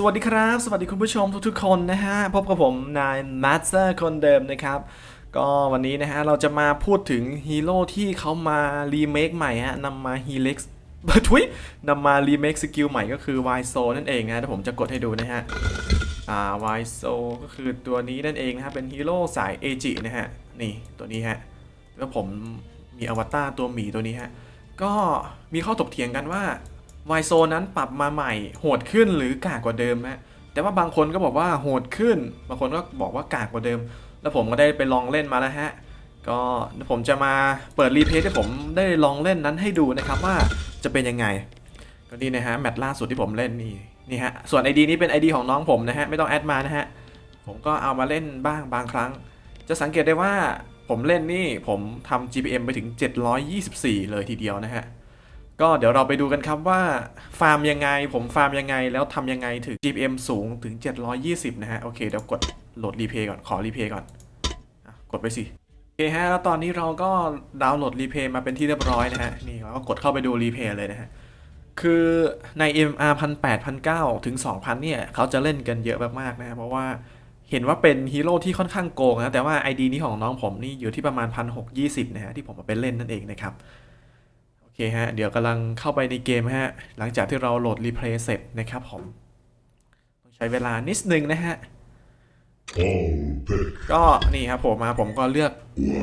สวัสดีครับ สวัสดีคุณผู้ชมทุกๆคนนะฮะ พบกับผมนายมาสเตอร์คนเดิมนะครับ ก็วันนี้นะฮะ เราจะมาพูดถึงฮีโร่ที่เขามารีเมคใหม่ฮะนำมาฮีเล็กซ์ทุยนำมารีเมคสกิลใหม่ก็คือ y s o นั่นเองนะเดี๋ยวผมจะกดให้ดูนะฮะ อ่า y s o ก็คือตัวนี้นั่นเองนะครับเป็นฮีโร่สายเอจินะฮะ นี่ตัวนี้ฮะ แล้วผมมีอวตารตัวหมีตัวนี้ฮะ ก็มีข้อถกเถียงกันว่า y s o นั้นปรับมาใหม่ โหดขึ้นหรือกากกว่าเดิมฮะแต่ว่าบางคนก็บอกว่าโหดขึ้น บางคนก็บอกว่ากากกว่าเดิม แล้วผมก็ได้ไปลองเล่นมาแล้วฮะก็ผมจะมาเปิดรีเพลย์ที่ผมได้ลองเล่นนั้นให้ดูนะครับว่าจะเป็นยังไง ก็นี่นะฮะแมตช์ล่าสุดที่ผมเล่นนี่นี่ฮะส่วน ID นี้เป็น ID ของน้องผมนะฮะไม่ต้องแอดมานะฮะผมก็เอามาเล่นบ้างบางครั้ง จะสังเกตได้ว่าผมเล่นนี่ผมทำ GPM ไปถึง 724 เลยทีเดียวนะฮะ ก็เดี๋ยวเราไปดูกันครับว่าฟาร์มยังไง ผมฟาร์มยังไง แล้วทำยังไงถึง GPM สูงถึง 720 นะฮะ โอเค เดี๋ยวกดโหลดรีเพย์ก่อน ขอรีเพย์ก่อนกดไปสิ โอเคฮะ แล้วตอนนี้เราก็ดาวน์โหลดรีเพย์มาเป็นที่เรียบร้อยนะฮะ นี่เราก็กดเข้าไปดูรีเพย์เลยนะฮะ คือใน MR 1,800 1,900 ถึง 2,000 เนี่ย เขาจะเล่นกันเยอะมากๆนะฮะเพราะว่าเห็นว่าเป็นฮีโร่ที่ค่อนข้างโกงนะ แต่ว่า ID นี้ของน้องผมนี่อยู่ที่ประมาณ 1,620 นะฮะ ที่ผมเอาไปเล่นนั่นเองนะครับ คฮะ เดี๋ยวกำลังเข้าไปในเกมฮะ หลังจากที่เราโหลดรีเพลย์เสร็จนะครับผม ต้องใช้เวลานิดนึงนะฮะ ก็นี่ครับผมมาผมก็เลือก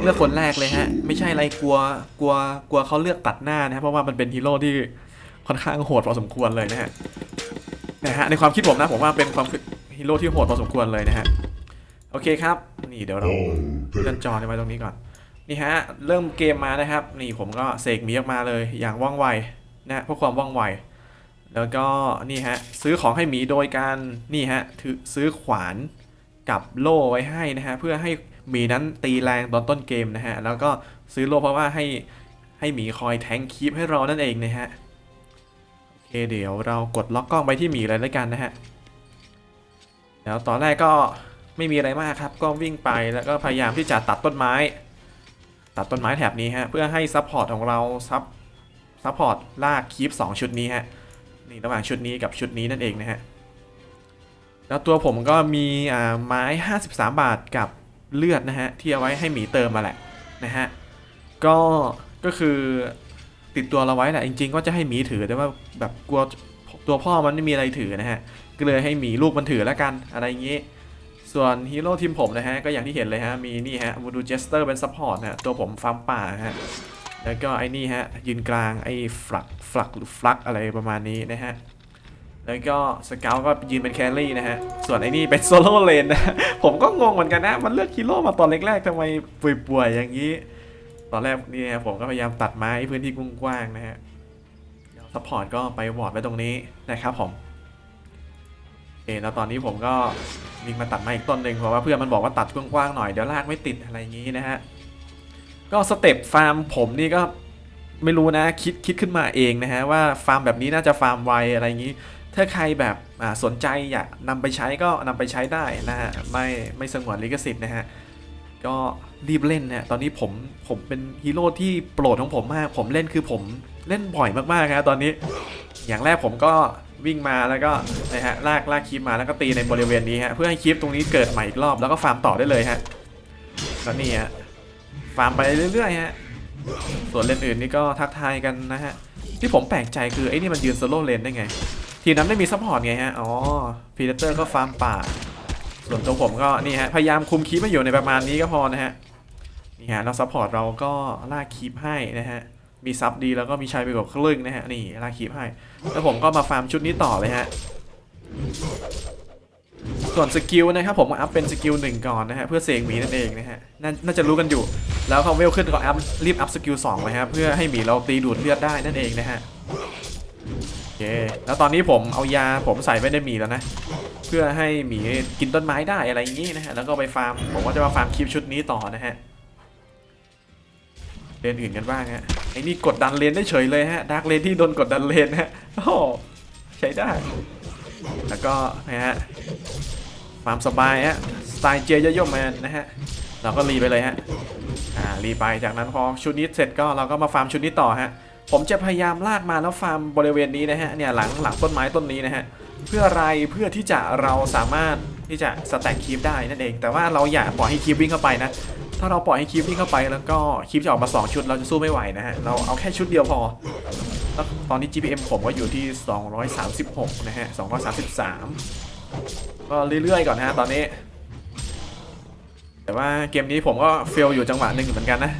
เลือกคนแรกเลยฮะ ไม่ใช่อะไรกลัวกลัวกลัวเขาเลือกตัดหน้านะครับเพราะว่ามันเป็นฮีโร่ที่ค่อนข้างโหดพอสมควรเลยนะฮะนะฮะในความคิดผมนะผมว่าเป็นความฮีโร่ที่โหดพอสมควรเลยนะฮะ โอเคครับ นี่เดี๋ยวเราเลื่อนจอไว้ตรงนี้ก่อน นี่ฮะเริ่มเกมมานะครับ นี่ผมก็เสกหมีออกมาเลยอย่างว่องไวนะเพื่อความว่องไว แล้วก็นี่ฮะซื้อของให้หมีโดยการนี่ฮะถือซื้อขวานกับโล่ไว้ให้นะฮะเพื่อให้หมีนั้นตีแรงตอนต้นเกมนะฮะแล้วก็ซื้อโล่เพราะว่าให้ให้หมีคอยแทงคีปให้เรานั่นเองนะฮะโอเคเดี๋ยวเรากดล็อกกล้องไปที่หมีเลยแล้วกันนะฮะแล้วตอนแรกก็ไม่มีอะไรมากครับก็วิ่งไปแล้วก็พยายามที่จะตัดต้นไม้ ตัดต้นไม้แถบนี้ฮะเพื่อให้ซัพพอร์ตของเราซับซัพพอร์ตลากคีปสองชุดนี้ฮะนี่ระหว่างชุดนี้กับชุดนี้นั่นเองนะฮะแล้วตัวผมก็มีอ่าไม้ 53 บาทกับเลือดนะฮะที่เอาไว้ให้หมีเติมมาแหละนะฮะก็ก็คือติดตัวเราไว้แหละจริง ๆ ก็จะให้หมีถือแต่ว่าแบบกลัวตัวพ่อมันไม่มีอะไรถือนะฮะก็เลยให้หมีลูกมันถือแล้วกันอะไรอย่างงี้ ส่วนฮีโร่ทีมผมนะฮะ ก็อย่างที่เห็นเลยฮะ มีนี่ฮะวูดูเจสเตอร์เป็นซัพพอร์ตนะฮะ ตัวผมฟาร์มป่าฮะ แล้วก็ไอ้นี่ฮะ ยืนกลางไอ้ฟลักฟลักหรือฟลักอะไรประมาณนี้นะฮะ แล้วก็สเกลก็ยืนเป็นแคลรี่นะฮะ ส่วนไอ้นี่เป็นโซโล่เลนนะผมก็งงเหมือนกันนะ มันเลือกฮีโร่มาตอนแรกๆทำไมป่วยๆอย่างนี้ ตอนแรกนี่นะผมก็พยายามตัดไม้พื้นที่กว้างๆนะฮะซัพพอร์ตก็ไปวอร์ดไว้ตรงนี้นะครับผม เคแล้วตอนนี้ผมก็วิ่งมาตัดไม้อีกต้นหนึ่งเพราะว่าเพื่อนมันบอกว่าตัดกว้างๆหน่อยเดี๋ยวลากไม่ติดอะไรอย่างนี้นะฮะก็สเต็ปฟาร์มผมนี่ก็ไม่รู้นะคิดคิดขึ้นมาเองนะฮะว่าฟาร์มแบบนี้น่าจะฟาร์มไวอะไรอย่างนี้ ถ้าใครแบบสนใจอยากนำไปใช้ก็นำไปใช้ได้นะฮะไม่ไม่สงวนลิขสิทธิ์นะฮะก็รีบเล่นนะตอนนี้ผมผมเป็นฮีโร่ที่โปรดของผมมาก ผมเล่นคือผมเล่นบ่อยมากๆครับตอนนี้ อย่างแรกผมก็ วิ่งมาแล้วก็นะฮะลากลากคลิปมาแล้วก็ตีในบริเวณนี้ฮะเพื่อให้คลิปตรงนี้เกิดใหม่อีกรอบแล้วก็ฟาร์มต่อได้เลยฮะแล้วนี่ฮะฟาร์มไปเรื่อยๆฮะส่วนเลนอื่นนี่ก็ทักทายกันนะฮะที่ผมแปลกใจคือไอ้นี่มันยืนโซโล่เลนได้ไง ทีนั้นไม่มีซัพพอร์ตไงฮะอ๋อพีเดเตอร์ก็ฟาร์มป่า ส่วนตัวผมก็นี่ฮะพยายามคุมคีปมาอยู่ในประมาณนี้ก็พอนะฮะนี่ฮะแล้วซัพพอร์ตเราก็ลากคีปให้นะฮะ มีซับดีแล้วก็มีชัยไปกว่าครึ่งนะฮะนี่ลาคีปให้ แล้วผมก็มาฟาร์มชุดนี้ต่อเลยฮะส่วนสกิลนะครับผมอัพเป็นสกิลหนึ่งก่อนนะฮะเพื่อเสกหมีนั่นเองนะฮะนน่าจะรู้กันอยู่ แล้วเขาเวลขึ้นก็อัพรีบอัพสกิลสองเลยฮะเพื่อให้หมีเราตีดูดเลือดได้นั่นเองนะฮะโอเคแล้วตอนนี้ผมเอายาผมใส่ไว้ในหมีแล้วนะเพื่อให้หมีกินต้นไม้ได้อะไรอย่างนี้นะฮะแล้วก็ไปฟาร์มผมก็จะมาฟาร์มคลิปชุดนี้ต่อนะฮะ เลนอื่นกันบ้างฮะไอ้นี่กดดันเลนได้เฉยเลยฮะดาร์กเลนที่โดนกดดันเลนฮะโอ้ใช้ได้ แล้วก็นะฮะฟาร์มสบายฮะสไตล์เจียเยอะๆแมนนะฮะเราก็รีไปเลยฮะอ่ารีไปจากนั้นพอชุดนี้เสร็จก็เราก็มาฟาร์มชุดนี้ต่อฮะผมจะพยายามลากมาแล้วฟาร์มบริเวณนี้นะฮะเนี่ยหลังหลังต้นไม้ต้นนี้นะฮะเพื่ออะไรเพื่อที่จะเราสามารถที่จะสแต็กคีปได้นั่นเอง แต่ว่าเราอย่าปล่อยให้คีปวิ่งเข้าไปนะ ถ้าเราปล่อยให้คีปวิ่เข้าไปแล้วก็คีปจะออกมา 2 ชุดเราจะสู้ไม่ไหวนะฮะ เราเอาแค่ชุดเดียวพอ ตอนนี้ GPM ผมก็อยู่ที่ 236 นะฮะ 233 ก็เรื่อยๆ ก่อนนะฮะตอนนี้ แต่ว่าเกมนี้ผมก็เฟลอยู่จังหวะหนึ่งเหมือนกันนะ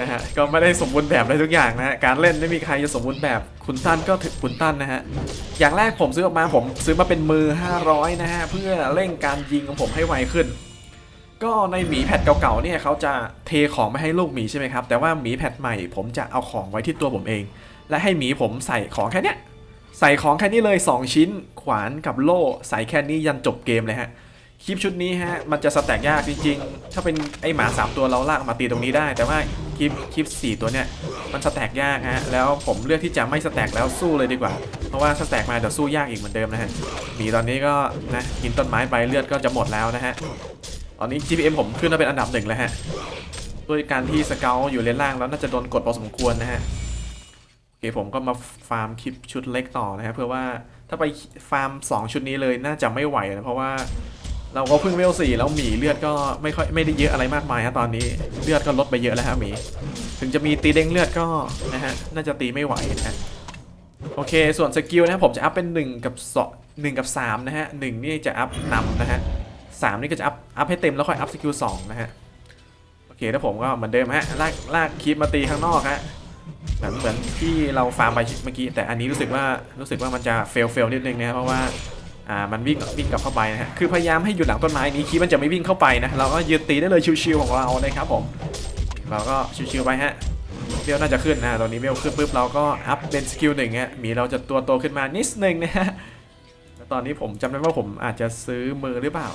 นะฮะก็ไม่ได้สมบูรณ์แบบเลยทุกอย่างนะฮะการเล่นไม่มีใครจะสมบูรณ์แบบคุณตั้นก็ถึงคุณตั้นนะฮะอย่างแรกผมซื้อออกมาผมซื้อมาเป็นมือ 500 นะฮะเพื่อเร่งการยิงของผมให้ไวขึ้น ก็ในหมีแพทเก่าๆเนี่ยเขาจะเทของไม่ให้ลูกหมีใช่ไหมครับ แต่ว่าหมีแพทใหม่ผมจะเอาของไว้ที่ตัวผมเอง และให้หมีผมใส่ของแค่เนี้ยใส่ของแค่นี้เลย 2 ชิ้น ขวานกับโล่ใส่แค่นี้ยันจบเกมเลยฮะคลิปชุดนี้ฮะมันจะสแต็กยากจริงๆ ถ้าเป็นไอหมา 3 ตัวเราลากมาตีตรงนี้ได้ แต่ว่าคลิปคลิป 4 ตัวเนี่ยมันสแต็กยากฮะแล้วผมเลือกที่จะไม่สแต็กแล้วสู้เลยดีกว่า เพราะว่าสแต็กมาเดี๋ยวสู้ยากอีกเหมือนเดิมนะฮะหมีตอนนี้ก็นะกินต้นไม้ไปเลือดก็จะหมดแล้วนะฮะ ตอนนี้ GPM ผมขึ้นมาเป็นอันดับหนึ่งแล้วฮะ ด้วยการที่สเกลอยู่เลนล่างแล้วน่าจะโดนกดพอสมควรนะฮะโอเคผมก็มาฟาร์มคลิปชุดเล็กต่อนะฮะเพื่อว่าถ้าไปฟาร์ม 2 ชุดนี้เลยน่าจะไม่ไหวนะเพราะว่าเราก็เพิ่งเวลสี่แล้วหมีเลือดก็ไม่ค่อยไม่ได้เยอะอะไรมากมายฮะตอนนี้เลือดก็ลดไปเยอะแล้วฮะหมี ถึงจะมีตีเด้งเลือดก็นะฮะน่าจะตีไม่ไหวนะฮะโอเคส่วนสกิลนะผมจะอัพเป็น 1 กับ2 1กับ3นะฮะหนึ่งนี่จะอัพนำนะฮะ สามนี่ก็จะอัพอัพให้เต็มแล้วค่อยอัพสกิล2นะฮะโอเคแล้วผมก็เหมือนเดิมฮะลากลากคลิปมาตีข้างนอกฮะเหมือนเหมือนที่เราฟาร์มไปเมื่อกี้แต่อันนี้รู้สึกว่ารู้สึกว่ามันจะเฟลเฟลนิดนึงนะเพราะว่าอ่ามันวิ่งวิ่งกลับเข้าไปนะฮะคือพยายามให้อยู่หลังต้นไม้นี้คีบมันจะไม่วิ่งเข้าไปนะเราก็ยืนตีได้เลยชิวๆของเรานะครับผมเราก็ชิวๆไปฮะเบลน่าจะขึ้นนะตอนนี้เบลขึ้นปุ๊บเราก็อัพเป็นสกิลหนึ่งฮะมีเราจะตัวโตขึ้นมานิดนึงนะฮะแล้วตอนนี้ผมจำได้ว่าผมอาจจะซื้อมือหรือเปล่า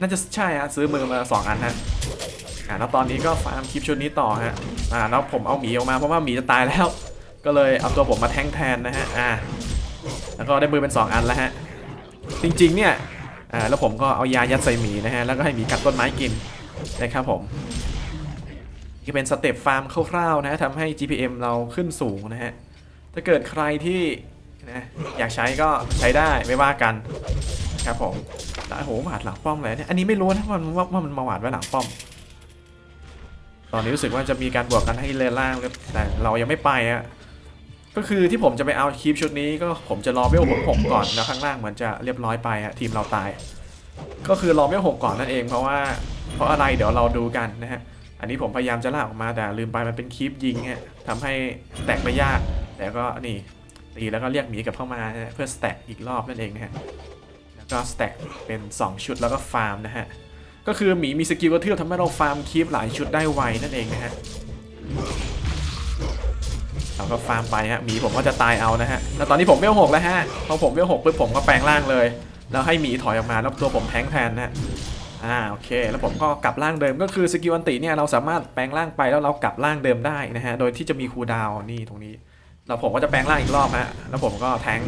น่าจะใช่ฮะซื้อมือมาสองอันฮะอ่าแล้วตอนนี้ก็ฟาร์มคลิปชุดนี้ต่อฮะอ่าแล้วผมเอาหมีออกมาเพราะว่าหมีจะตายแล้ว ก็เลยเอาตัวผมมาแทงแทนนะฮะอ่าแล้วก็ได้มือเป็น 2 อันแล้วฮะจริงๆเนี่ยอ่าแล้วผมก็เอายายัดใส่หมีนะฮะแล้วก็ให้หมีกัดต้นไม้กินนะครับผมนี่เป็นสเต็ปฟาร์มคร่าวๆนะทำให้ GPM เราขึ้นสูงนะฮะถ้าเกิดใครที่นะอยากใช้ก็ใช้ได้ไม่ว่ากัน ครับผมแล้วโอ้โหหวาดหลังป้อมเลยเนี่ยอันนี้ไม่รู้นะว่ามันว่ามันมาหวาดไว้หลังป้อม ตอนนี้รู้สึกว่าจะมีการบวกกันให้เลนล่างแต่เรายังไม่ไปอะก็คือที่ผมจะไปเอาคลิปชุดนี้ก็ผมจะรอเวลหกหกก่อนแล้วข้างล่างเหมือนจะเรียบร้อยไปอะทีมเราตาย ก็คือรอเวลหกก่อนนั่นเองเพราะว่า เพราะอะไรเดี๋ยวเราดูกันนะฮะอันนี้ผมพยายามจะลากออกมาแต่ลืมไปมันเป็นคลิปยิงฮะทำให้แตกไม่ยากแต่ก็นี่ตีแล้วก็เรียกหมีกลับเข้ามาเพื่อสแต็กอีกรอบนั่นเองนะฮะ ก็สแต็กเป็น 2 ชุดแล้วก็ฟาร์มนะฮะ ก็คือหมีมีสกิลกระเทือบทำให้เราฟาร์มคีปหลายชุดได้ไวนั่นเองนะฮะเราก็ฟาร์มไปฮะหมีผมก็จะตายเอานะฮะแล้วตอนนี้ผมเวลหกแล้วฮะพอผมเวลหกปุ๊บผมก็แปลงร่างเลย แล้วให้หมีถอยออกมาแล้วตัวผมแทงแทนนะฮะอ่าโอเค แล้วผมก็กลับร่างเดิมก็คือสกิลอันติเนี่ยเราสามารถแปลงร่างไปแล้วเรากลับร่างเดิมได้นะฮะโดยที่จะมีคูดาวน์นี่ตรงนี้แล้วผมก็จะแปลงร่างอีกรอบฮะแล้วผมก็แทง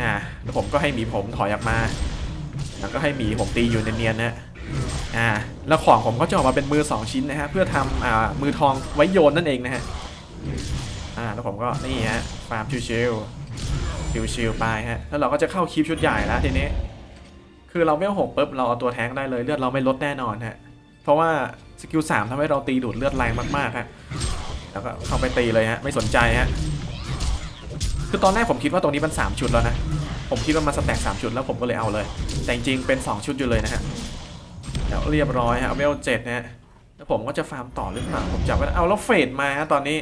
อ่าแล้วผมก็ให้หมีผมถอยออกมา แล้วก็ให้หมีผมตีอยู่เนียนๆนะฮะอ่าแล้วของผมก็จะออกมาเป็นมือ 2 ชิ้นนะฮะเพื่อทำอ่ามือทองไว้โยนนั่นเองนะฮะอ่าแล้วผมก็นี่ฮะฟาร์มชิวๆชิวๆไปฮะแล้วเราก็จะเข้าคลิปชุดใหญ่แล้วทีนี้ คือเราไม่หกปุ๊บเราเอาตัวแทงได้เลยเลือดเราไม่ลดแน่นอนฮะเพราะว่าสกิลสามทำให้เราตีดูดเลือดแรงมากๆฮะแล้วก็เข้าไปตีเลยฮะไม่สนใจฮะ คือตอนแรกผมคิดว่าตรงนี้มัน 3 ชุดแล้วนะ ผมคิดว่ามันสแต็กสามชุดแล้วผมก็เลยเอาเลย แต่จริงๆเป็น 2 ชุดอยู่เลยนะฮะแล้วเรียบร้อยฮะเวลเจ็ดนะฮะแล้วผมก็จะฟาร์มต่อหรือเปล่าผมจับไว้เอาแล้วเฟดมาฮะตอนนี้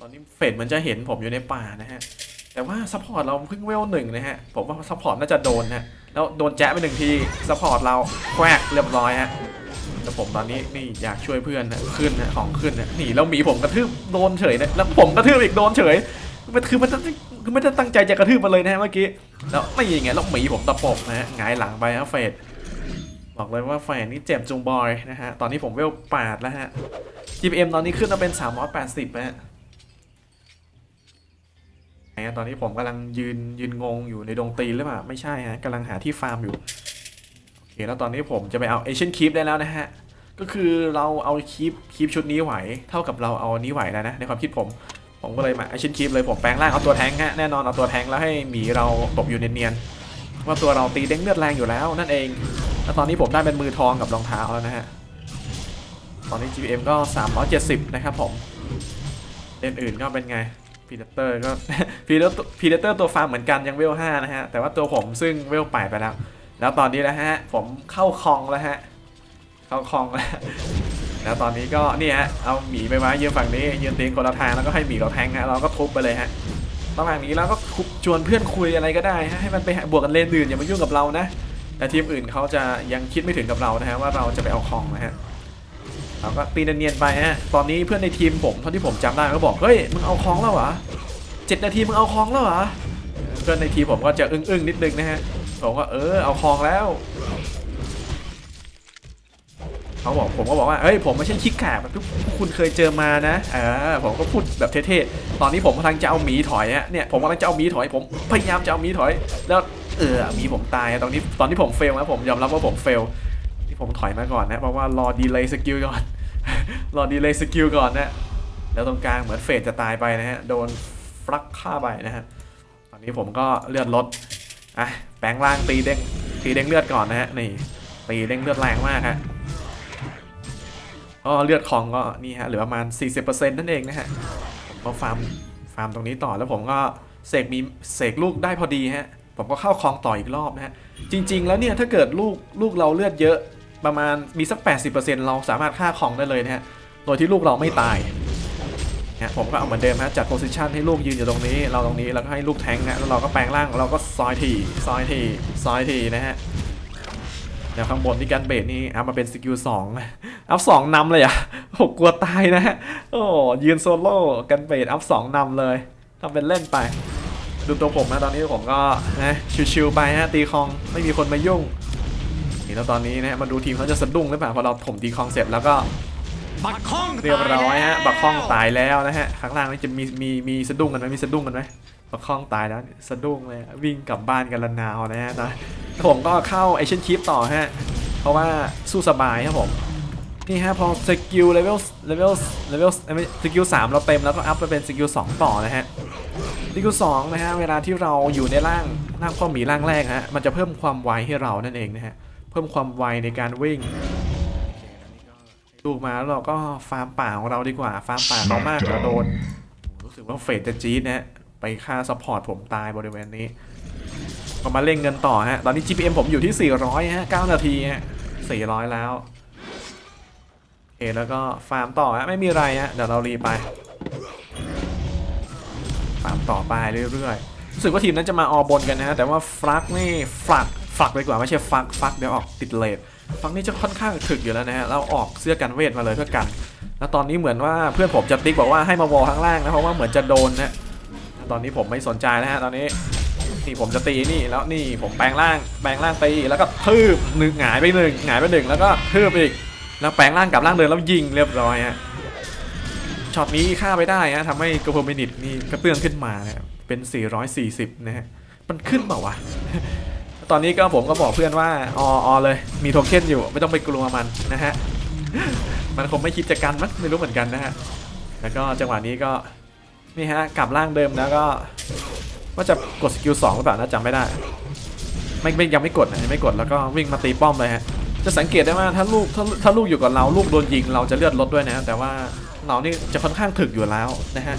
ตอนนี้เฟดมันจะเห็นผมอยู่ในป่านะฮะแต่ว่าซัพพอร์ตเราเพิ่งเวลหนึ่งนะฮะผมว่าซัพพอร์ตน่าจะโดนนะแล้วโดนแจ๊ะไปหนึ่งทีซัพพอร์ตเราแควกเรียบร้อยฮะแล้วผมตอนนี้นี่อยากช่วยเพื่อนนะขึ้นนะของขึ้นนะหนีแล้วหมีผมกระทืบโดนเฉยนะแล้วผมกระทืบอีกโดนเฉย มันคือมันจะคือไม่ได้ตั้งใจจะกระทืบมันเลยนะฮะเมื่อกี้ แล้วไม่ยังไงแล้วหมีผมตะปบนะฮะหงายหลังไปฮะเฟดบอกเลยว่าแฟนนี่เจ็บจุงบอยนะฮะ ตอนนี้ผมเวลแปดแล้วฮะ GPM ตอนนี้ขึ้นมาเป็น380นะฮะไหนอะตอนนี้ผมกำลังยืนยืนงงอยู่ในดงตีนหรือเปล่า ไม่ใช่ฮะกำลังหาที่ฟาร์มอยู่ โอเค แล้วตอนนี้ผมจะไปเอาเอเชียนคีปได้แล้วนะฮะ ก็คือเราเอาคีปคีปชุดนี้ไหว เท่ากับเราเอานี้ไหวแล้วนะ ในความคิดผม ผมก็เลยมาไอชินคีปเลยผมแปลงร่างเอาตัวแทงฮะแน่นอนเอาตัวแทงแล้วให้หมีเราตบอยู่เนียนๆว่าตัวเราตีเด้งเลือดแรงอยู่แล้วนั่นเองแล้วตอนนี้ผมได้เป็นมือทองกับรองเท้าแล้วนะฮะตอนนี้ GPM ก็ 370 นะครับผมเล่นอื่นก็เป็นไง Predator ก็ Predator Predator ตัวฟาร์มเหมือนกันยังเวล5นะฮะแต่ว่าตัวผมซึ่งเวล8ไปแล้วแล้วตอนนี้นะฮะผมเข้าคลองแล้วฮะเข้าคลองแล้ว แล้วตอนนี้ก็นี่ฮะเอาหมีไปไว้ยืนฝั่งนี้ยืนเตียงคนละทางแล้วก็ให้หมีเราแทงฮะเราก็ทุบไปเลยฮะระหว่างนี้เราก็คุชวนเพื่อนคุยอะไรก็ได้ฮะให้มันไปบวกกันเล่นอื่นอย่ามายุ่งกับเรานะแต่ทีมอื่นเขาจะยังคิดไม่ถึงกับเรานะฮะว่าเราจะไปเอาคองนะฮะเราก็ตีเนียนๆไปฮะตอนนี้เพื่อนในทีมผมเท่าที่ผมจำได้ก็บอกเฮ้ยมึงเอาคองแล้วเหรอเจ็ดนาทีมึงเอาคองแล้วเหรอเพื่อนในทีมผมก็จะอึ้งๆนิดนึงนะฮะผมก็เออเอาคองแล้ว เขาบอกผมก็บอกว่าเฮ้ยผมไม่ใช่คิกแขกแบบที่พวกคุณเคยเจอมานะเออผมก็พูดแบบเท่ๆตอนนี้ผมกำลังจะเอาหมีถอยเนี่ยผมกำลังจะเอาหมีถอย ผมพยายามจะเอาหมีถอย แล้วเออหมีผมตายตอนนี้ตอนที่ผมเฟลนะผมยอมรับว่าผมเฟลที่ผมถอยมาก่อนนะเพราะว่ารอดีเลย์สกิลก่อน รอดีเลย์สกิลก่อนนะแล้วตรงกลางเหมือนเฟดจะตายไปนะฮะโดนฟลักฆ่าไปนะฮะตอนนี้ผมก็เลือดลดอะแปลงร่างตีเด้งตีเด้งเลือดก่อนนะฮะนี่ตีเด้งเลือดแรงมากฮะ ก็เลือดของก็นี่ฮะเหลือประมาณ 40%นั่นเองนะฮะผมก็ฟาร์มฟาร์มตรงนี้ต่อแล้วผมก็เสกมีเสกลูกได้พอดีฮะผมก็เข้าคลองต่ออีกรอบนะฮะจริง ๆ แล้วเนี่ยถ้าเกิดลูกลูกเราเลือดเยอะประมาณมีสัก 80%เราสามารถฆ่าของได้เลยนะฮะโดยที่ลูกเราไม่ตายนะผมก็เอาเหมือนเดิมฮะจัดโพซิชันให้ลูกยืนอยู่ตรงนี้ เราตรงนี้แล้วก็ให้ลูกแทงค์ฮะแล้วเราก็แปลงร่างเราก็ซอยทีซอยทีซอยทีนะฮะ แล้วข้างบนที่กันเบสนี่อัพมาเป็นสกิลสองอัพสองนำเลยอะโอ้กลัวตายนะฮะโอ้ยืนโซโล่กันเบสอัพสองนำเลยทำเป็นเล่นไป ดูตัวผมนะตอนนี้ผมก็นะชิวๆไปฮะตีคองไม่มีคนมายุ่งนี่แล้วตอนนี้นะฮะมาดูทีมเขาจะสะดุ้งหรือเปล่าพอเราถมตีคองเสร็จแล้วก็บักข้องเรียบร้อยฮะตาแล้วบักคองตายแล้วนะฮะข้างล่างนี่จะมีมีมีสะดุ้งกันไหมมีสะดุ้งกันไหม บักคองตายแล้วสะดุ้งเลยวิ่งกลับบ้านกันละนาวนะฮะนะผมก็เข้าไอเชนคีปต่อฮะ เพราะว่าสู้สบายครับผม นี่ฮะพอสกิลเลเวลเลเวลเลเวลสกิลสามเราเต็มแล้วก็อัพไปเป็นสกิลสองต่อนะฮะสกิลสองนะฮะเวลาที่เราอยู่ในร่างร่างพ่อหมีร่างแรกฮะมันจะเพิ่มความไวให้เรานั่นเองนะฮะเพิ่มความไวในการวิ่งลูกมาแล้วเราก็ฟาร์มป่าของเราดีกว่าฟาร์มป่าเรามากเราโดนรู้สึกว่าเฟดจะจี๊ดนะฮะ ไปฆ่าซัพพอร์ตผมตายบริเวณนี้ก็มาเล่งเงินต่อฮะ ตอนนี้ GPM ผมอยู่ที่ 400 ฮะ 9 นาทีฮะ 400 แล้วโอเคแล้วก็ฟาร์มต่อฮะ ไม่มีอะไรฮะ เดี๋ยวเรารีไปตาร์มต่อไปเรื่อยๆ รู้สึกว่าทีมนั้นจะมาออบนกันนะฮะ แต่ว่าฟลักนี่ฟลักฟลักไปกว่าไม่ใช่ฟักฟักเดี๋ยวออกติดเลดฟักนี่จะค่อนข้างถึกอยู่แล้วนะฮะแล้วออกเสื้อกันเวทมาเลยเพื่อกัน แล้วตอนนี้เหมือนว่าเพื่อนผมจะติ๊กบอกว่าให้มาวอลข้างล่างนะ เพราะว่าเหมือนจะโดนนะ ตอนนี้ผมไม่สนใจนะฮะตอนนี้นี่ผมจะตีนี่แล้วนี่ผมแปลงร่างแปลงร่างตีแล้วก็ทืบหนึ่งหงายไปหนึ่งหงายไปหนึ่งแล้วก็ทืบอีก แล้วแปลงร่างกลับร่างเดิมแล้วยิงเรียบร้อยฮะช็อตนี้ฆ่าไปได้ฮะทำให้กระเพอร์มินิตนี่กระเตื้องขึ้นมานะเป็น 440 นะฮะมันขึ้นเปล่าวะตอนนี้ก็ผมก็บอกเพื่อนว่าออออเลยมีโทเค็นอยู่ไม่ต้องไปกลัวมันนะฮะมันคงไม่คิดจะกันมั้งไม่รู้เหมือนกันนะฮะแล้วก็จังหวะนี้ก็ นี่ฮะกลับร่างเดิมแล้วก็ว่าจะกดสกิลสองหรือเปล่านะจำไม่ได้ ไม่ไม่ยังไม่กดนะยังไม่กดแล้วก็วิ่งมาตีป้อมเลยฮะจะสังเกตได้ว่าถ้าลูกถ้าถ้าลูกอยู่กับเราลูกโดนยิงเราจะเลือดลดด้วยนะแต่ว่าเรานี่จะค่อนข้างถึกอยู่แล้วนะฮะ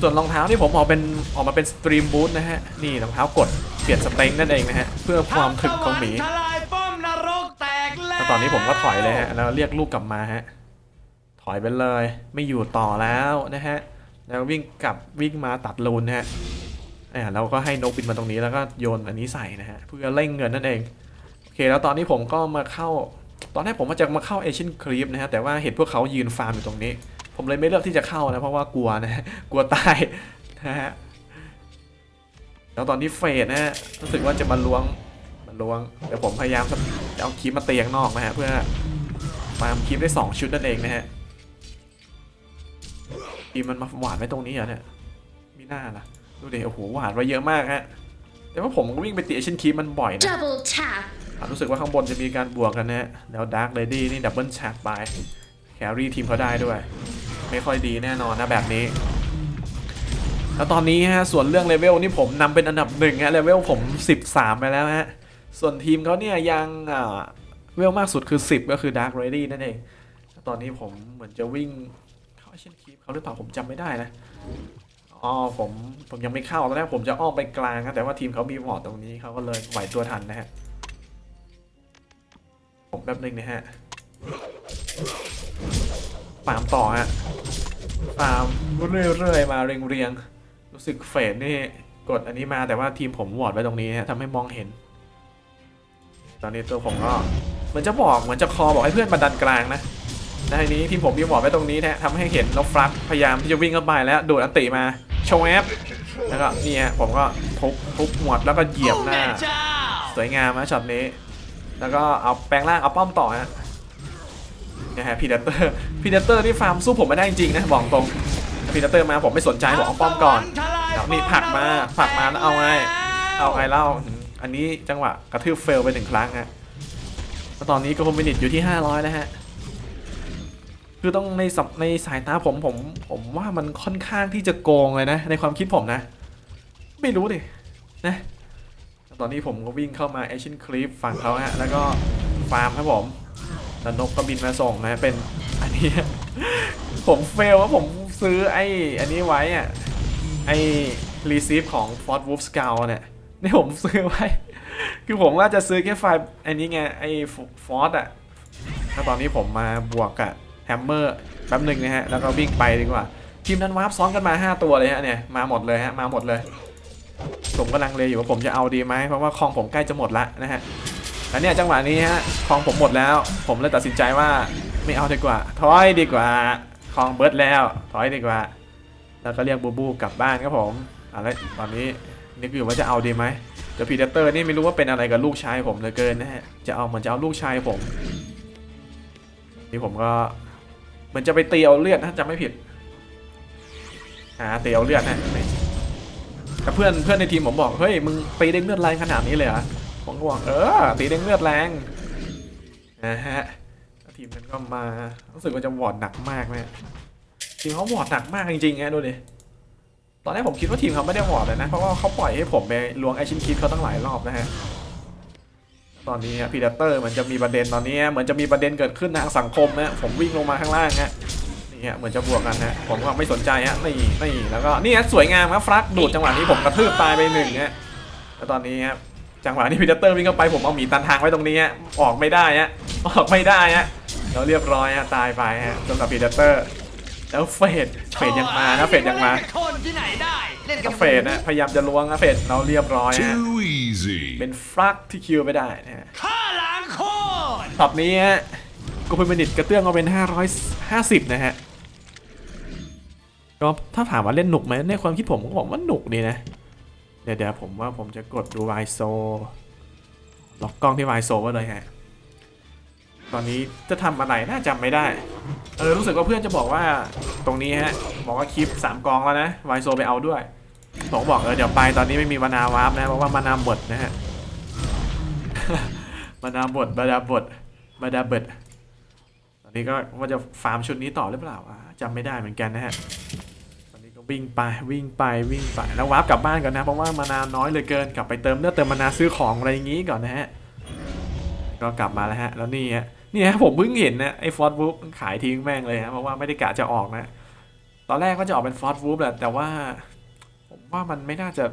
ส่วนรองเท้านี่ผมออกเป็นออกมาเป็นสตรีมบูทนะฮะนี่รองเท้ากดเปลี่ยนสเต็งนั่นเองนะฮะเพื่อความถึกของหมีทลายป้อมนรกแตกแล้วแล้วตอนนี้ผมก็ถอยเลยฮะแล้วเรียกลูกกลับมาฮะถอยไปเลย ไม่อยู่ต่อแล้วนะฮะ แล้ววิ่งกลับวิ่งมาตัดลูนนะฮะอ่าเราก็ให้นกบินมาตรงนี้แล้วก็โยนอันนี้ใส่นะฮะเพื่อเร่งเงินนั่นเองโอเคแล้วตอนนี้ผมก็มาเข้า ตอนแรกผมว่าจะมาเข้าเอเชียนครีปนะฮะแต่ว่าเห็นพวกเขายืนฟาร์มอยู่ตรงนี้ ผมเลยไม่เลือกที่จะเข้านะเพราะว่ากลัวนะฮะกลัวตายนะฮะแล้วตอนนี้เฟดนะฮะรู้สึกว่าจะมาล้วงมาล้วงเดี๋ยวผมพยายามจะเอาคลิปมาเตียงนอกนะฮะเพื่อฟาร์มคลิปได้สองชุดนั่นเองนะฮะ ทีมมันมาหวานไว้ตรงนี้เหรอเนี่ยมีหน้าล่ะดูดิโอ้โหหวานไว้เยอะมากฮะแต่ว่าผมก็วิ่งไปตีเอเชียนคลิปมันบ่อยนะ Double tap. อะรู้สึกว่าข้างบนจะมีการบวกกันนะฮะแล้วดาร์ l เลดี้นี่ดับเบิลแชกไปแครี่ทีมเขาได้ด้วย ไม่ค่อยดีแน่นอนนะแบบนี้แล้วตอนนี้ฮะส่วนเรื่องเลเวลนี่ผมนำเป็นอันดับหนึ่งฮะเลเวลผม 13 ไปแล้วฮะส่วนทีมเขาเนี่ยยังอ่าเวลมากสุดคือ 10 ก็คือ Dark Ready นั่นเองแล้วตอนนี้ผมเหมือนจะวิ่ง เช่นคีปเขาหรือเปล่าผมจำไม่ได้นะอ๋อผมผมยังไม่เข้าตอนแรกผมจะอ้อมไปกลางนะแต่ว่าทีมเขามีวอร์ดตรงนี้เขาก็เลยไหวตัวทันนะฮะผมแป๊บนึงนะฮะตามต่อฮะฟามเรื่อยๆมาเรียงๆรู้สึกเฟดนี่กดอันนี้มาแต่ว่าทีมผมวอดไว้ตรงนี้ฮะทำให้มองเห็น ตอนนี้ตัวผมก็เหมือนจะบอกเหมือนจะคอบอกให้เพื่อนมาดันกลางนะ ในทีนี้ทีมผมมีวอดไว้ตรงนี้นะทำให้เห็นแล้วฟลักพยายามที่จะวิ่งเข้าไปแล้วโดดอันติมาโชว์แอปแล้วก็นี่ฮะผมก็ทุบทุบหมดแล้วก็เหยียบหน้าแม่เจ้า สวยงามนะช็อตนี้ แล้วก็เอาแปลงร่างเอาป้อมต่อฮะนะฮะพีเดเตอร์พีเดเตอร์นี่ฟาร์มสู้ผมไม่ได้จริงๆนะบอกตรงพีเดเตอร์มาผมไม่สนใจบอกเอาป้อมก่อนนี่ผักมาผักมาแล้วเอาไงเอาไงเล่าอันนี้จังหวะกระทืบเฟลไปหนึ่งครั้งฮะตอนนี้ก็คอมมินิตอยู่ที่ 500แล้วฮะ คือต้องในสับในสายตาผมผม ผมว่ามันค่อนข้างที่จะโกงเลยนะ ในความคิดผมนะ ไม่รู้ดินะ ตอนนี้ผมก็วิ่งเข้ามาเอชินคลิปฝั่งเขาฮะแล้วก็ฟาร์มครับผมแล้วนกก็บินมาส่งนะเป็นอันนี้ ผมเฟลว่าผมซื้อไอ้อันนี้ไว้อะไอ้รีซีฟของ Ford Wolf Scout เนี่ยนี่ผมซื้อไว้ คือผมว่าจะซื้อแค่ไฟล์อ้นี้ไงไอ้ฟอร์ดอะแล้วตอนนี้ผมมาบวกกับ แฮมเมอร์แป๊บหนึ่งนะฮะแล้วก็วิ่งไปดีกว่าทีมนั้นวาร์ปซ้อนกันมา 5 ตัวเลยฮะเนี่ยมาหมดเลยฮะมาหมดเลย ผมกำลังเลอยู่ว่าผมจะเอาดีไหมเพราะว่าคลองผมใกล้จะหมดละนะฮะแล้วเนี่ยจังหวะนี้ฮะคลองผมหมดแล้ว ผมเลยตัดสินใจว่าไม่เอาดีกว่าถอยดีกว่าคลองเบิร์ดแล้วถอยดีกว่า แล้วก็เรียกบูบูกลับบ้านครับผมอะแล้วตอนนี้นึกอยู่ว่าจะเอาดีไหมเดี๋ยวพีเดเตอร์นี่ไม่รู้ว่าเป็นอะไรกับลูกชายผมเหลือเกินนะฮะจะเอาเหมือนจะเอาลูกชายผมนี่ผมก็ มือนจะไปเตีเอาเลือดนะจำไม่ผิดอ่าตีเอาเลือดนะแต่เพื่อนเพื่อนในทีมผมบอกเฮ้ยมึงตีเด้งเลือดแรงขนาดนี้เลยเหรอผมก็บอกเออตีเด้งเลือดแรงนะฮะทีมนั้นก็มารู้สึกว่าจะวอร์ดหนักมากแม่ทีมเขาวอร์ดหนักมากจริงๆไงดูดิตอนแรกผมคิดว่าทีมเขาไม่ได้วอร์ดเลยนะเพราะว่าเขาปล่อยให้ผมไปล้วงไอชินคิดเขาตั้งหลายรอบนะฮะ ตอนนี้พีเดเตอร์เหมือนจะมีประเด็นตอนนี้เหมือนจะมีประเด็นเกิดขึ้นทางสังคมนะผมวิ่งลงมาข้างล่างฮะนี่ฮะเหมือนจะบวกกันฮะผมก็ไม่สนใจฮะนี่นี่แล้วก็นี่ฮะสวยงามครับฟลักดูดจังหวะนี้ผมกระทืบตายไปหนึ่งฮะแล้วตอนนี้ครับจังหวะนี้พีเดเตอร์วิ่งเข้าไปผมเอาหมีตันทางไว้ตรงนี้ฮะออกไม่ได้ฮะออกไม่ได้ฮะแล้วเรียบร้อยฮะตายไปฮะสำหรับพีเดเตอร์แล้วเฟดเฟดยังมานะเฟดยังมาคนที่ไหนได้ นกัก็บเฟดนะพยายามจะล้วงนะเฟดเราเรียบร้อยฮะ Too easy. เป็นฟลักที่คิวไม่ได้นะฮะข้าล้างโคตรตอบนี้ฮะกูเป็นมินิตกระเตื้องมาเป็น 550 นะฮะก็ถ้าถามว่าเล่นหนุกไหมในความคิดผมก็บอกว่าหนุกดีนะ เดี๋ยวเดี๋ยวผมว่าผมจะกดดูไวโซล็อกกล้องที่ไวโซไว้เลยฮะ ตอนนี้จะทำอะไรน่าจำไม่ได้ เออรู้สึกว่าเพื่อนจะบอกว่าตรงนี้ฮะ บอกว่าคลิป 3 กองแล้วนะไวโซไปเอาด้วย ผมบอกเออเดี๋ยวไปตอนนี้ไม่มีมานาวาร์ปนะเพราะว่ามานาวหมดนะฮะมานาบดมาดาบดมาดาบดตอนนี้ก็ว่าจะฟาร์มชุดนี้ต่อหรือเปล่าอะจำไม่ได้เหมือนกันนะฮะตอนนี้ก็วิ่งไปวิ่งไปวิ่งไปแล้ววาร์ปกลับบ้านก่อนนะเพราะว่ามานาน้อยเลยเกินกลับไปเติมเลือดเติมมานาซื้อของอะไรอย่างงี้ก่อนนะฮะก็กลับมาแล้วฮะแล้วนี่ฮะนี่ฮะผมเพิ่งเห็นนะไอ้ฟอร์ดวูฟขายทิ้งแม่งเลยฮะเพราะว่าไม่ได้กะจะออกนะตอนแรกก็จะออกเป็นฟอร์ดวูฟแหละแต่ว่า ว่ามันไม่น่าจะ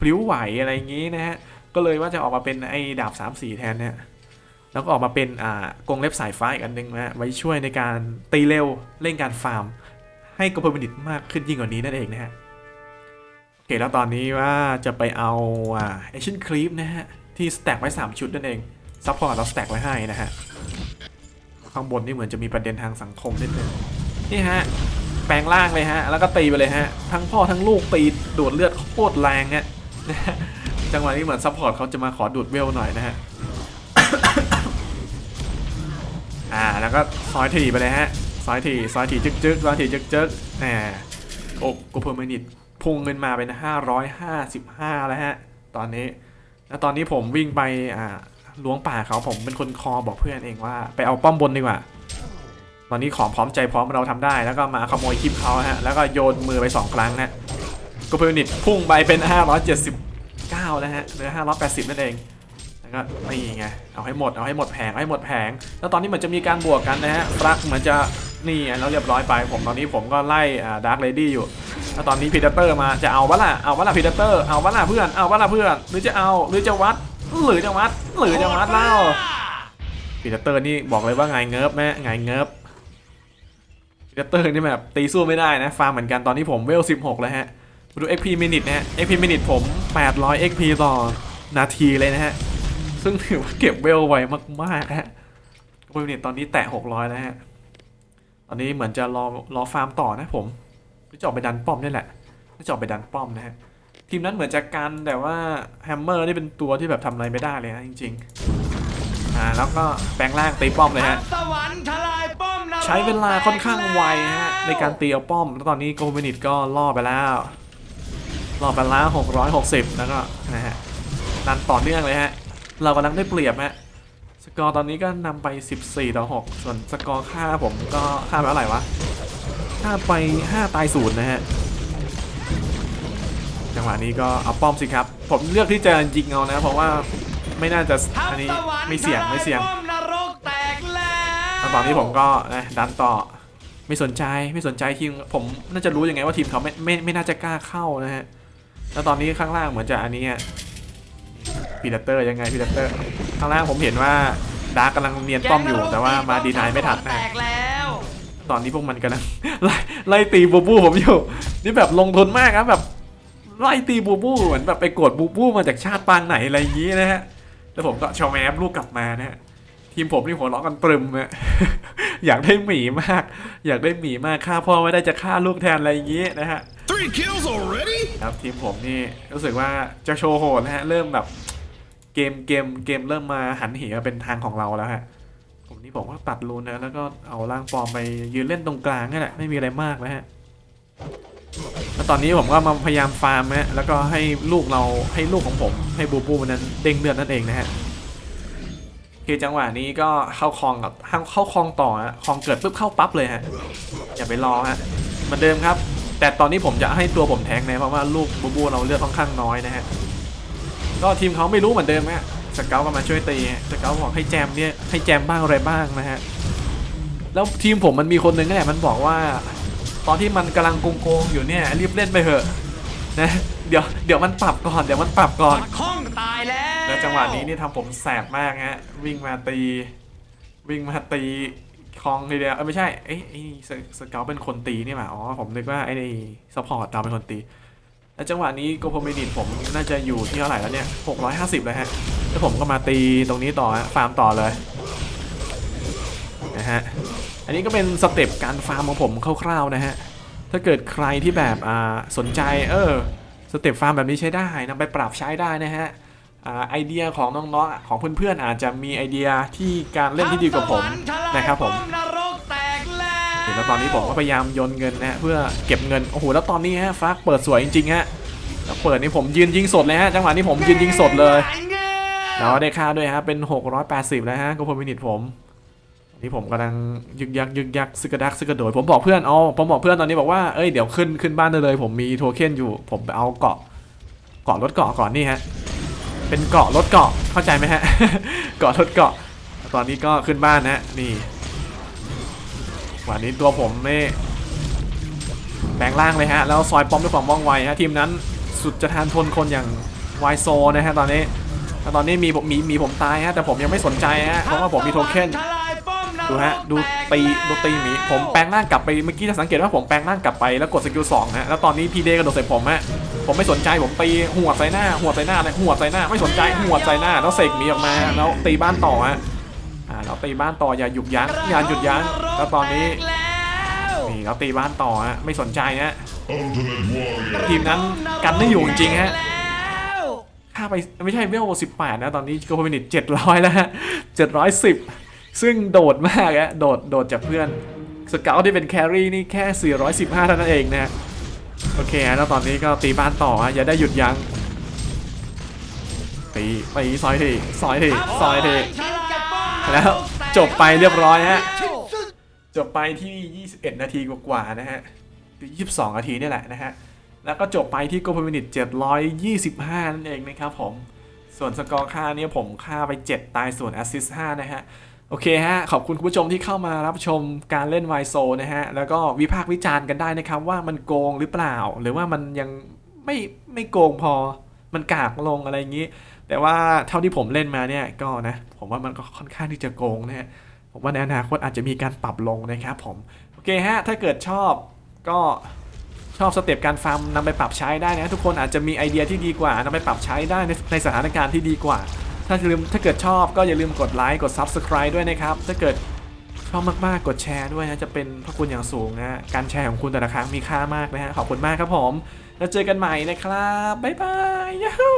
พลิ้วไหวอะไรอย่างงี้นะฮะ ก็เลยว่าจะออกมาเป็นไอ้ดาบ3ามสีแทนเนี่ยแล้วก็ออกมาเป็นอ่ากรงเล็บสายฟ้าอีกอันหนึงนะฮะไว้ช่วยในการตีเร็วเร่งการฟาร์ม ให้กระเพาะผลิตมากขึ้นยิ่งกว่านี้นั่นเองนะฮะโอเคแล้วตอนนี้ว่าจะไปเอาอ่าเอช n นคลีปนะฮะที่สแต็กไว้ 3 ชุดนั่นเองซัพพอร์ตเราสแต็กไว้ให้นะฮะข้างบนนี่เหมือนจะมีประเด็นทางสังคมนิดนึงนี่ฮะ แปลงร่างเลยฮะ แล้วก็ตีไปเลยฮะ ทั้งพ่อทั้งลูกตีดูดเลือดโคตรแรงฮะนะฮะจังหวะนี้เหมือนซัพพอร์ตเขาจะมาขอดูดเวลหน่อยนะฮะ อ่า แล้วก็ซอยถี่ไปเลยฮะ ซอยถี่ซอยถี่จึกจึกซอยถี่จึกจึกแหมโอ้กูเพิ่มมินิตพุ่งเงินมาเป็น 555 แล้วฮะ ตอนนี้ แล้วตอนนี้ผมวิ่งไป อ่าล้วงป่าเขาผมเป็นคนคอบอกเพื่อนเองว่า ไปเอาป้อมบนดีกว่า ตอนนี้ของพร้อมใจพร้อมเราทำได้ แล้วก็มาขโมยคลิปเขาฮะแล้วก็โยนมือไปสองครั้งฮะก็เพนิตพุ่งไปเป็น 579 นะฮะเหลือ 580 นั่นเองแล้วก็นี่ไงเอาให้หมดเอาให้หมดแผงเอาให้หมดแผง แล้วตอนนี้เหมือนจะมีการบวกกันนะฮะฟลักเหมือนจะนี่ไงแล้วเรียบร้อยไปผมตอนนี้ผมก็ไล่ดาร์คเลดี้อยู่แล้วตอนนี้พีเดเตอร์มาจะเอาวะล่ะเอาวะล่ะพีเดเตอร์เอาวะล่ะเพื่อนเอาวะล่ะเพื่อน หรือจะเอาหรือจะวัดหรือจะวัดหรือจะวัดเล่าพีเดเตอร์นี่บอกเลยว่าไงเงิบแม่ไงเงิบ เดเตอร์นี่แบบตีสู้ไม่ได้นะ ฟาร์มเหมือนกันตอนนี้ผมเวล 16 แล้วฮะมาดู XP minute นะฮะ XP minute ผม 800 XP ต่อนาทีเลยนะฮะ ซึ่งถือว่าเก็บเวลไวมากๆฮะ XP minute ตอนนี้แตะ 600 แล้วฮะ ตอนนี้เหมือนจะรอรอฟาร์มต่อนะผมจะออกไปดันป้อมนี่แหละจะออกไปดันป้อมนะฮะ ทีมนั้นเหมือนจะกันแต่ว่าแฮมเมอร์นี่เป็นตัวที่แบบทำอะไรไม่ได้เลยฮะจริง ๆ อ่าแล้วก็แปลงร่างตีป้อมเลยฮะสวรรค์ทลายป้อมนรกใช้เวลาค่อนข้างไวฮะในการตีเอาป้อม แล้วตอนนี้โกเมนิตก็ล่อไปแล้วล่อไปแล้ว660 แล้วก็นะฮะดันต่อเนื่องเลยฮะ เรากำลังได้เปรียบฮะสกอร์ตอนนี้ก็นำไป 14 ต่อ 6 ส่วนสกอร์ค่าผมก็ค่าไปเท่าไหร่วะค่าไป 5 ตายศูนย์นะฮะจังหวะนี้ก็เอาป้อมสิครับ ผมเลือกที่จะยิงเอานะ เพราะว่า ไม่น่าจะทัพอันนี้สวรรค์ไม่เสี่ยงทลาไม่เสี่ยงป้อมนรกแตกแล้วแล้วตอนนี้ผมก็นะดันต่อไม่สนใจไม่สนใจทีมผมน่าจะรู้ยังไงว่าทีมเขาไม่ไม่ไม่น่าจะกล้าเข้านะฮะแล้วตอนนี้ข้างล่างเหมือนจะอันนี้พีเดเตอร์ยังไงพีเดเตอร์ข้างล่างผมเห็นว่าดาร์กกำลังเนียนป้อมอยู่แต่ว่ามาดีนายไม่ทันแตนะกแล้วตอนนี้พวกมันกำลังไล่ไล่ตีบูบูผมอยู่นี่แบบลงทุนมากครับแบบไล่ตีบูบูเหมือนแบบไปกดบูบูมาจากชาติปางไหนอะไรอย่างนี้นะฮะ แล้วผมก็ชาวแมฟลูกกลับมานะฮะทีมผมนี่หัวเราะกันตรึมอะอยากได้หมีมาก อยากได้หมีมากฆ่าพ่อไม่ได้จะฆ่าลูกแทนอะไรอย่างงี้นะฮะ Three kills already? ครับทีมผมนี่รู้สึกว่าจะโชว์โหดนะฮะเริ่มแบบเกมเกมเกมเริ่มมาหันเหมาเป็นทางของเราแล้วฮะผมนี่บอกว่าตัดรูนนะแล้วก็เอาร่างปลอมไปยืนเล่นตรงกลางนี่แหละไม่มีอะไรมากนะฮะ แล้วตอนนี้ผมก็มาพยายามฟาร์มนะแล้วก็ให้ลูกเราให้ลูกของผมให้บูบูมันนั้นเด้งเลือดนั่นเองนะฮะคือจังหวะนี้ก็เข้าคลองกับเข้าเข้าคลองต่อฮะคลองเกิดปุ๊บเข้าปั๊บเลยฮะอย่าไปรอฮะเหมือนเดิมครับ แต่ตอนนี้ผมจะให้ตัวผมแทงนะเพราะว่าลูกบูบูเราเลือดค่อนข้างน้อยนะฮะก็ทีมเขาไม่รู้เหมือนเดิมฮะสเกลก็มาช่วยตีฮะสเกลบอกให้แจมเนี่ยให้แจมบ้างอะไรบ้างนะฮะแล้วทีมผมมันมีคนหนึ่งเนี่ยมันบอกว่า ตอนที่มันกำลังโกงๆอยู่เนี่ยรีบเล่นไปเถอะนะเดี๋ยวเดี๋ยวมันปรับก่อนเดี๋ยวมันปรับก่อนปัดข้องตายแล้วแล้วจังหวะนี้นี่ทำผมแสบมากฮะวิ่งมาตี วิ่งมาตีคลองทีเดียวเอ้ยไม่ใช่เอ้ยไอ้สสเกลเป็นคนตีนี่หว่าอ๋อผมนึกว่าไอ้ซัพพอร์ตเราเป็นคนตีแล้วจังหวะนี้โกโพมินิตผมน่าจะอยู่ที่เท่าไหร่แล้วเนี่ย 650แล้วฮะ แล้วผมก็มาตีตรงนี้ต่อฮะฟาร์มต่อเลยนะฮะ อันนี้ก็เป็นสเต็ปการฟาร์มของผมคร่าวๆนะฮะ ถ้าเกิดใครที่แบบอ่าสนใจเออสเต็ปฟาร์มแบบนี้ใช้ได้นำไปปรับใช้ได้นะฮะอ่าไอเดียของน้องๆของเพื่อนๆอาจจะมีไอเดียที่การเล่นที่ดีกว่าผมนะครับผมทัพสวรรค์ทลายป้อมนรกแตกแล้วเห็นแล้วตอนนี้ผมก็พยายามโยนเงินนะฮะเพื่อเก็บเงินโอ้โหแล้วตอนนี้ฮะฟักเปิดสวยจริงๆฮะแล้วเปิดนี่ผมยืนยิงสดเลยฮะจังหวะนี้ผมยืนยิงสดเลยเงยแล้วได้ค่าด้วยฮะเป็น 680 แล้วฮะก็พอมินิทผม นี่ผมกำลังยึกยักยึกยักซึกดักซึกโดดผมบอกเพื่อนอ๋อผมบอกเพื่อนตอนนี้บอกว่าเอ้ยเดี๋ยวขึ้นขึ้นบ้านได้เลย ผมมีโทเค็นอยู่ ผมไปเอาเกาะเกาะรถเกาะก่อนนี่ฮะ เป็นเกาะรถเกาะเข้าใจไหมฮะเกาะรถเกาะ ตอนนี้ก็ขึ้นบ้านนะฮะนี่วันนี้ตัวผมนี่แปลงร่างเลยฮะ แล้วซอยป้อมด้วยความว่องไวฮะทีมนั้นสุดจะทานทนคนอย่างไวโซนะฮะตอนนี้ตอนนี้มีผมมีมีผมตายฮะแต่ผมยังไม่สนใจฮะเพราะว่าผมมีโทเค็น ทลายป้อมนรกดูฮะดูแกตีดูตีหมีผมแปลงร่างกลับไปเมื่อกี้จะสังเกตว่าผมแปลงร่างกลับไปแล้วกดสกิลสองฮะแล้วตอนนี้พีเดกระโดดใส่ผมฮะผมไม่สนใจผมตีหัวดใส่หน้า หัวดใส่หน้าเลยหัวดใส่หน้า ไม่สนใจหัวดใส่หน้า แล้วเสกหมีออกมา แล้วตีบ้านต่อฮะอ่าแล้วตีบ้านต่ออย่าหยุดยั้งอย่าหยุดยั้งแล้วตอนนี้แตกแล้วนี่แล้วตีบ้านต่อฮะไม่สนใจฮะ Ultimate warrior. ทีมนั้นกันไม่อยู่จริงๆฮะแล้วค่าไปไม่ใช่เวล18นะตอนนี้โกลมินิต700 แล้วฮะ710 ซึ่งโดดมากฮะโดดโดดจากเพื่อนสเกลที่เป็นแครี่นี่แค่ 415เท่านั้นเองนะฮะโอเคฮะแล้วตอนนี้ก็ตีบ้านต่อฮะอย่าได้หยุดยั้งตีตีซอยทีซอยทีซอยทีแล้วจบไปเรียบร้อยฮะจบไปที่ 21 นาทีกว่าๆนะฮะหรือ22 นาทีนี่แหละนะฮะแล้วก็จบไปที่โกลมินิต725 นั่นเองนะครับผมส่วนสกอร์ค่าเนี่ยผมค่าไป 7 ตายส่วนแอสซิสต์5นะฮะ โอเคฮะ ขอบคุณคุณผู้ชมที่เข้ามารับชมการเล่นไวโซนะฮะ แล้วก็วิพากษ์วิจารณ์กันได้นะครับ ว่ามันโกงหรือเปล่า หรือว่ามันยังไม่ไม่โกงพอ มันกากลงอะไรอย่างนี้ แต่ว่าเท่าที่ผมเล่นมาเนี่ยก็นะ ผมว่ามันก็ค่อนข้างที่จะโกงนะฮะ ผมว่าในอนาคตอาจจะมีการปรับลงนะครับผม โอเคฮะ ถ้าเกิดชอบก็ชอบสเต็ปการฟาร์มนำไปปรับใช้ได้นะ ทุกคนอาจจะมีไอเดียที่ดีกว่านำไปปรับใช้ได้ในในสถานการณ์ที่ดีกว่า ถ้าลืมถ้าเกิดชอบก็อย่าลืมกดไลค์กด Subscribe ด้วยนะครับ ถ้าเกิดชอบมากๆ กดแชร์ด้วยนะ จะเป็นพระคุณอย่างสูงนะ การแชร์ของคุณแต่ละครั้งมีค่ามากนะฮะ ขอบคุณมากครับผม แล้วเจอกันใหม่นะครับ บ๊ายบาย ยาฮู